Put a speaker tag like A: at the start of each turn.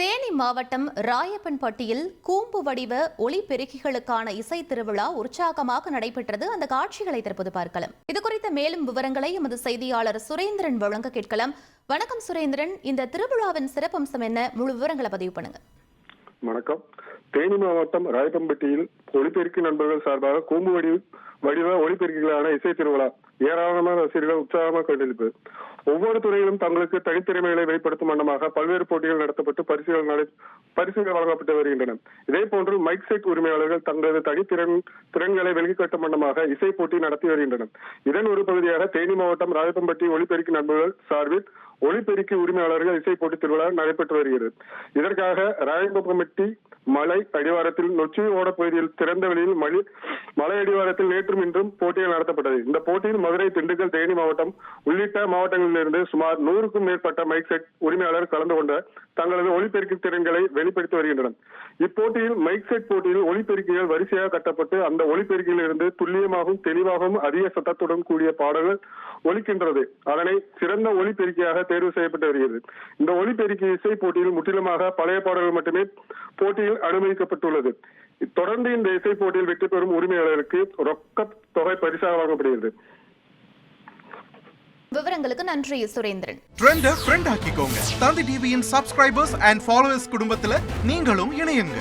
A: தேனி மாவட்டம் ராயப்பன்பட்டியில் கூம்பு வடிவ ஒளிபெருக்கிகளுக்கான இசை திருவிழா உற்சாகமாக நடைபெற்றது. அந்த காட்சிகளை தற்போது பார்க்கலாம். இது குறித்த மேலும் விவரங்களை எமது செய்தியாளர் சுரேந்திரன் வழங்க கேட்கலாம். வணக்கம் சுரேந்திரன். இந்த திருவிழாவின் சிறப்பம்சம் என்ன? முழு விவரங்களை பதிவு பண்ணுங்க.
B: வணக்கம். தேனி மாவட்டம் ராயப்பம்பட்டியில் ஒளிபெருக்கி நண்பர்கள் சார்பாக கூம்பு வடி வடிவ ஒளிபெருக்கிகளான இசை திருவிழா ஏராளமான ரசிகர்கள் உற்சாகமாக கண்டிருப்பு ஒவ்வொரு துறையிலும் தங்களுக்கு தனித்திறமைகளை வெளிப்படுத்தும் வண்ணமாக பல்வேறு போட்டிகள் நடத்தப்பட்டு பரிசுகள் நடை பரிசுகள் வழங்கப்பட்டு வருகின்றன. இதே போன்று மைக் செட் உரிமையாளர்கள் தங்களது தனித்திறன் திறன்களை வெளிக்காட்டும் வண்ணமாக இசை போட்டி நடத்தி வருகின்றனர். இதன் ஒரு பகுதியாக தேனி மாவட்டம் ராயப்பம்பட்டி ஒளிபெருக்கி நண்பர்கள் சார்பில் ஒளிபெருக்கி உரிமையாளர்கள் இசை போட்டி திருவிழா நடைபெற்று வருகிறது. இதற்காக ராயப்பம்பட்டி மலை அடிவாரத்தில் நொச்சி ஓட பகுதியில் திறந்த வெளியில் மலி மலை அடிவாரத்தில் நேற்றும் இன்றும் போட்டிகள் நடத்தப்பட்டது. இந்த போட்டியில் மதுரை திண்டுக்கல் தேனி மாவட்டம் உள்ளிட்ட மாவட்டங்களிலிருந்து சுமார் நூறுக்கும் மேற்பட்ட மைக் செட் உரிமையாளர் கலந்து கொண்ட தங்களது ஒளிபெருக்கி திறன்களை வெளிப்படுத்தி வருகின்றனர். இப்போட்டியில் மைக் செட் போட்டியில் ஒளிபெருக்கிகள் வரிசையாக கட்டப்பட்டு அந்த ஒளிபெருக்கியில் இருந்து துல்லியமாகவும் தெளிவாகவும் அதிக சத்தத்துடன் கூடிய பாடல்கள் ஒலிக்கின்றது. அதனை சிறந்த ஒளிபெருக்கியாக தேர்வு செய்யப்பட்டு வருகிறது. இந்த ஒளிபெருக்கி இசை போட்டியில் முற்றிலுமாக பழைய பாடல்கள் மட்டுமே போட்டியில் அனுமதிக்கப்பட்டுள்ளது. தொடர்ந்து இந்த இசை போட்டியில் வெற்றி பெறும் உரிமையாளருக்கு ரொக்க தொகை பரிசாக வழங்கப்படுகிறது.
A: விவரங்களுக்கு நன்றி சுரேந்திரன்.
C: ட்ரெண்ட ஃப்ரெண்ட் ஆக்கிக்கோங்க. தந்தி டிவியின் சப்ஸ்கிரைபர்ஸ் அண்ட் ஃபாலோவர்ஸ் குடும்பத்துல நீங்களும் இணையுங்க.